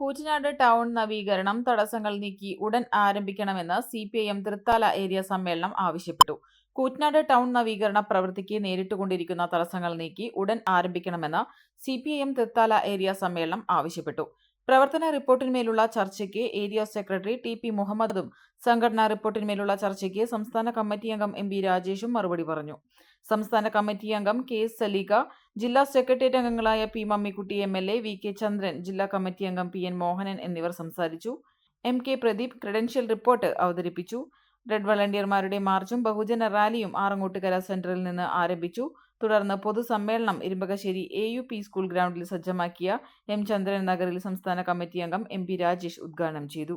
Koottanad town നവീകരണം തടസ്സങ്ങൾ നീക്കി ഉടൻ ആരംഭിക്കണമെന്ന് C P I M Thrithala area സമ്മേളനം ആവശ്യപ്പെട്ടു. കൂറ്റനാട് ടൗൺ നവീകരണ പ്രവൃത്തിക്ക് നേരിട്ടുകൊണ്ടിരിക്കുന്ന തടസ്സങ്ങൾ നീക്കി ഉടൻ ആരംഭിക്കണമെന്ന് C P I M Thrithala area സമ്മേളനം ആവശ്യപ്പെട്ടു. പ്രവർത്തന റിപ്പോർട്ടിന്മേലുള്ള ചർച്ചയ്ക്ക് ഏരിയ സെക്രട്ടറി ടി പി മുഹമ്മദും സംഘടനാ റിപ്പോർട്ടിന്മേലുള്ള ചർച്ചയ്ക്ക് സംസ്ഥാന കമ്മിറ്റി അംഗം എം ബി രാജേഷും മറുപടി പറഞ്ഞു. സംസ്ഥാന കമ്മിറ്റി അംഗം കെ എസ് സലീക ജില്ലാ സെക്രട്ടേറിയറ്റ് അംഗങ്ങളായ P Mammikutty M L A V K Chandran ജില്ലാ കമ്മിറ്റി അംഗം പി എൻ മോഹനൻ എന്നിവർ സംസാരിച്ചു. M K Pradeep credential report അവതരിപ്പിച്ചു. റെഡ് വളണ്ടിയർമാരുടെ മാർച്ചും ബഹുജന റാലിയും ആറങ്ങോട്ടുകര സെന്ററിൽ നിന്ന് ആരംഭിച്ചു. തുടർന്ന് പൊതുസമ്മേളനം Irumbakassery A U P school ഗ്രൗണ്ടിൽ സജ്ജമാക്കിയ എം ചന്ദ്രൻ നഗറിൽ സംസ്ഥാന കമ്മിറ്റി അംഗം എം പി രാജേഷ് ഉദ്ഘാടനം ചെയ്തു.